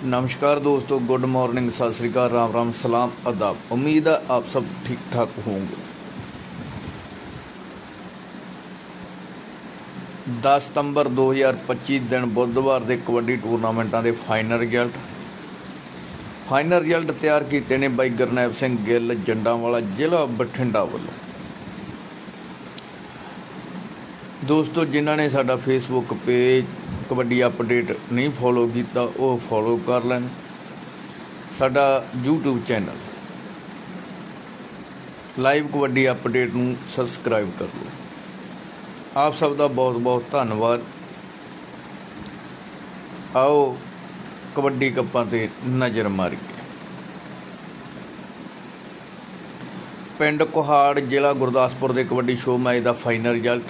ਨਮਸਕਾਰ ਦੋਸਤੋ good morning Sat Sri ਅਕਾਲ ਰਾਮ ਰਾਮ ਸਲਾਮ ਅਦਾਬ ਉਮੀਦ ਹੈ ਆਪ ਸਭ ਠੀਕ ਠਾਕ ਹੋਵੋਗੇ 10 ਸਤੰਬਰ 2025 ਦਿਨ ਬੁੱਧਵਾਰ ਦੇ ਕਬੱਡੀ ਟੂਰਨਾਮੈਂਟਾਂ ਦੇ ਫਾਈਨਲ ਰਿਜ਼ਲਟ ਫਾਈਨਲ ਰਿਜ਼ਲਟ ਤਿਆਰ ਕੀਤੇ ਨੇ ਬਾਈ ਗੁਰਨੈਬ ਸਿੰਘ ਗਿੱਲ ਜੰਡਾਂਵਾਲਾ ਜ਼ਿਲ੍ਹਾ ਬਠਿੰਡਾ ਵੱਲੋਂ ਦੋਸਤੋ ਜਿਨ੍ਹਾਂ ਨੇ ਸਾਡਾ ਫੇਸਬੁੱਕ ਪੇਜ ਕਬੱਡੀ ਅਪਡੇਟ ਨਹੀਂ ਫੋਲੋ ਕੀਤਾ, ਉਹ ਫੋਲੋ ਕਰ ਲੈਣ। ਸਾਡਾ YouTube channel. Live kabaddi update ਨੂੰ ਸਬਸਕ੍ਰਾਈਬ ਕਰ ਲਓ। ਆਪ ਸਭ ਦਾ ਬਹੁਤ ਬਹੁਤ ਧੰਨਵਾਦ। ਆਓ ਕਬੱਡੀ ਕੱਪਾਂ ਤੇ ਨਜ਼ਰ ਮਾਰੀਏ। ਪਿੰਡ ਕੁਹਾੜ ਜ਼ਿਲ੍ਹਾ ਗੁਰਦਾਸਪੁਰ ਦੇ ਕਬੱਡੀ ਸ਼ੋਅ ਮੈਚ ਦਾ final result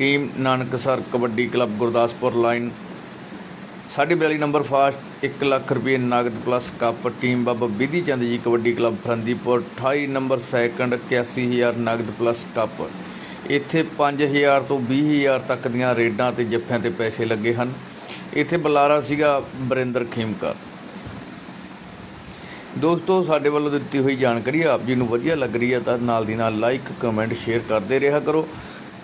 team Nanaksar kabaddi club Gurdaspur line. 42 number first 1 lakh ਰੁਪਏ ਨਗਦ plus cup team Baba Bidhi Chand ji kabaddi club Farandipur 28 number second 81000 ਨਗਦ ਪਲੱਸ ਕੱਪ। ਇੱਥੇ 5000 ਤੋਂ 20000 ਤੱਕ ਦੀਆਂ ਰੇਡਾਂ ਤੇ ਜੱਫਿਆਂ ਤੇ ਪੈਸੇ ਲੱਗੇ ਹਨ। ਇੱਥੇ ਬੁਲਾਰਾ ਸੀਗਾ ਬਰਿੰਦਰ ਖੇਮਕਰ। ਦੋਸਤੋ, ਸਾਡੇ ਵੱਲੋਂ ਦਿੱਤੀ ਹੋਈ ਜਾਣਕਾਰੀ ਆਪ ਜੀ ਨੂੰ ਵਧੀਆ ਲੱਗ ਰਹੀ ਹੈ ਤਾਂ ਨਾਲ ਦੀ ਨਾਲ ਲਾਈਕ ਕਮੈਂਟ ਸ਼ੇਅਰ ਕਰਦੇ ਰਿਹਾ ਕਰੋ।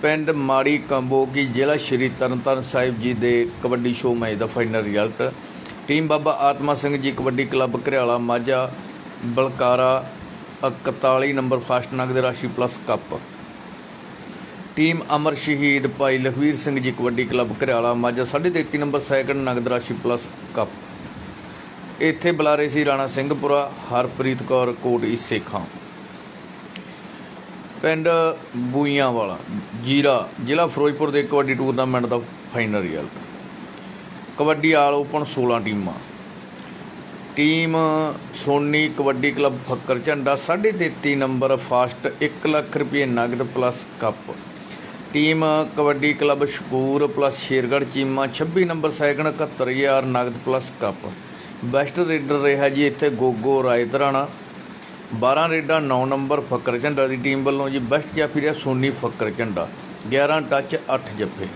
ਪਿੰਡ ਮਾੜੀ ਕੰਬੋਕੀ ਜ਼ਿਲ੍ਹਾ ਸ਼੍ਰੀ ਤਰਨਤਾਰਨ ਸਾਹਿਬ ਜੀ ਦੇ ਕਬੱਡੀ ਸ਼ੋਅ ਮੈਚ ਦਾ final result team Baba Atma Singh ji kabaddi club Gharyala, Majha, Balkara 41 number first ਨਗਦ ਰਾਸ਼ੀ ਪਲੱਸ ਕੱਪ ਟੀਮ ਅਮਰ ਸ਼ਹੀਦ Bhai Lakhvir Singh ji kabaddi club Gharyala, Majha 33 number second ਨਗਦ ਰਾਸ਼ੀ ਪਲੱਸ ਕੱਪ ਇੱਥੇ ਬੁਲਾਰੇ ਸੀ ਰਾਣਾ ਸਿੰਘਪੁਰਾ, ਹਰਪ੍ਰੀਤ ਕੌਰ, ਕੋਟ ਈਸੇ ਖਾਂ ਪਿੰਡ ਬੂਈਆਂ ਵਾਲਾ ਜੀਰਾ, ਜ਼ਿਲ੍ਹਾ ਫਿਰੋਜ਼ਪੁਰ ਦੇ ਕਬੱਡੀ ਟੂਰਨਾਮੈਂਟ ਦਾ final result. Kabaddi all open 16 ਟੀਮਾਂ। Team Soni kabaddi club Fakkar Jhanda 33 number, first 1 lakh ਰੁਪਏ ਨਗਦ plus cup. Team kabaddi club Shakur plus Shergarh Cheema 26 number second 71000 ਨਗਦ ਪਲੱਸ ਕੱਪ। ਬੈਸਟ ਰੇਡਰ ਰਿਹਾ ਜੀ ਇੱਥੇ ਗੋਗੋ ਰਾਇਤਰਾਣਾ 12 ਰੇਡਾਂ 9 ਨੰਬਰ ਫੱਕਰ ਝੰਡਾ ਦੀ team ਵੱਲੋਂ ਜੀ ਬੈਸਟ ਜਾਫੀ ਰਿਹਾ ਸੋਨੀ ਫੱਕਰ ਝੰਡਾ 11 ਟੱਚ 8 ਜੱਫੇ।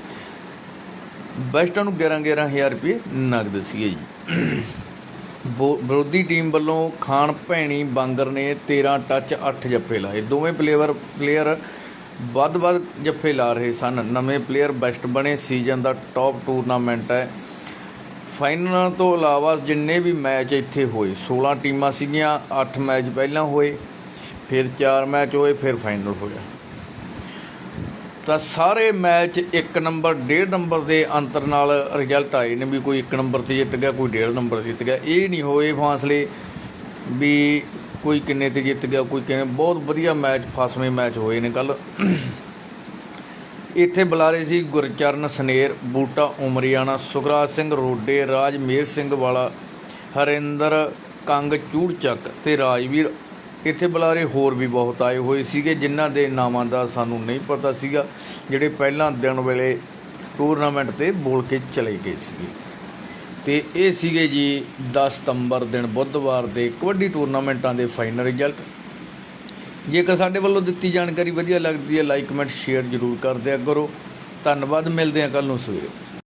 ਬੈਸਟਾਂ ਨੂੰ 11 11000 ਰੁਪਏ ਨਗਦ ਸੀਗੇ ਜੀ। ਵਿਰੋਧੀ ਟੀਮ ਵੱਲੋਂ ਖਾਨ, ਭੈਣੀ, ਬਾਂਗਰ ਨੇ 13 ਟੱਚ 8 ਜੱਫੇ ਲਾਏ। ਦੋਵੇਂ ਪਲੇਅਰ ਪਲੇਅਰ ਵੱਧ-ਵੱਧ ਜੱਫੇ ਲਾ ਰਹੇ ਸਨ। ਨਵੇਂ ਪਲੇਅਰ ਬੈਸਟ ਬਣੇ। ਸੀਜ਼ਨ ਦਾ ਟੌਪ ਟੂਰਨਾਮੈਂਟ ਹੈ। ਫਾਈਨਲ ਤੋਂ ਇਲਾਵਾ ਜਿੰਨੇ ਵੀ ਮੈਚ ਇੱਥੇ ਹੋਏ 16 ਟੀਮਾਂ ਸੀਗੀਆਂ 8 ਮੈਚ ਪਹਿਲਾਂ ਹੋਏ, ਫਿਰ 4 ਮੈਚ ਹੋਏ, ਫਿਰ ਫਾਈਨਲ ਹੋਇਆ। ਤਾਂ ਸਾਰੇ ਮੈਚ 1 ਨੰਬਰ 1.5 ਨੰਬਰ ਦੇ ਅੰਤਰ ਨਾਲ ਰਿਜ਼ਲਟ ਆਏ ਨੇ ਵੀ ਕੋਈ 1 ਨੰਬਰ ਤੇ ਜਿੱਤ ਗਿਆ, ਕੋਈ 1.5 ਨੰਬਰ ਜਿੱਤ ਗਿਆ। ਇਹ ਨਹੀਂ ਹੋਏ ਫਾਸਲੇ ਵੀ ਕੋਈ ਕਿੰਨੇ ਤੇ ਜਿੱਤ ਗਿਆ, ਕੋਈ ਕਿੰਨੇ ਬਹੁਤ ਵਧੀਆ ਮੈਚ, ਫਾਸਵੇਂ ਮੈਚ ਹੋਏ ਨੇ ਕੱਲ ਇੱਥੇ ਬੁਲਾਰੇ ਸੀ ਗੁਰਚਰਨ ਸਨੇਰ, ਬੂਟਾ ਉਮਰੀਆਣਾ, ਸੁਖਰਾਜ ਸਿੰਘ ਰੋਡੇ ਰਾਜ ਮੇਰ ਸਿੰਘ ਵਾਲਾ, ਹਰਿੰਦਰ ਕੰਗ ਚੂੜਚੱਕ ਤੇ ਰਾਜਵੀਰ। ਇੱਥੇ ਬੁਲਾਰੇ ਹੋਰ ਵੀ ਬਹੁਤ ਆਏ ਹੋਏ ਸੀਗੇ, ਜਿਨ੍ਹਾਂ ਦੇ ਨਾਵਾਂ ਦਾ ਸਾਨੂੰ ਨਹੀਂ ਪਤਾ ਸੀਗਾ, ਜਿਹੜੇ ਪਹਿਲਾਂ ਦਿਨ ਵੇਲੇ ਟੂਰਨਾਮੈਂਟ ਤੇ ਬੋਲ ਕੇ ਚਲੇ ਗਏ ਸੀਗੇ। ਤੇ ਇਹ ਸੀਗੇ ਜੀ 10 ਸਤੰਬਰ ਦਿਨ ਬੁੱਧਵਾਰ ਦੇ ਕਬੱਡੀ ਟੂਰਨਾਮੈਂਟਾਂ ਦੇ ਫਾਈਨਲ ਰਿਜ਼ਲਟ। ਜੇਕਰ ਸਾਡੇ ਵੱਲੋਂ ਦਿੱਤੀ ਜਾਣਕਾਰੀ ਵਧੀਆ ਲੱਗਦੀ ਹੈ ਲਾਈਕ ਕਮੈਂਟ ਸ਼ੇਅਰ ਜ਼ਰੂਰ ਕਰ ਦਿਆ ਕਰੋ। ਧੰਨਵਾਦ, ਮਿਲਦੇ ਹਾਂ ਕੱਲ ਨੂੰ ਸਵੇਰੇ।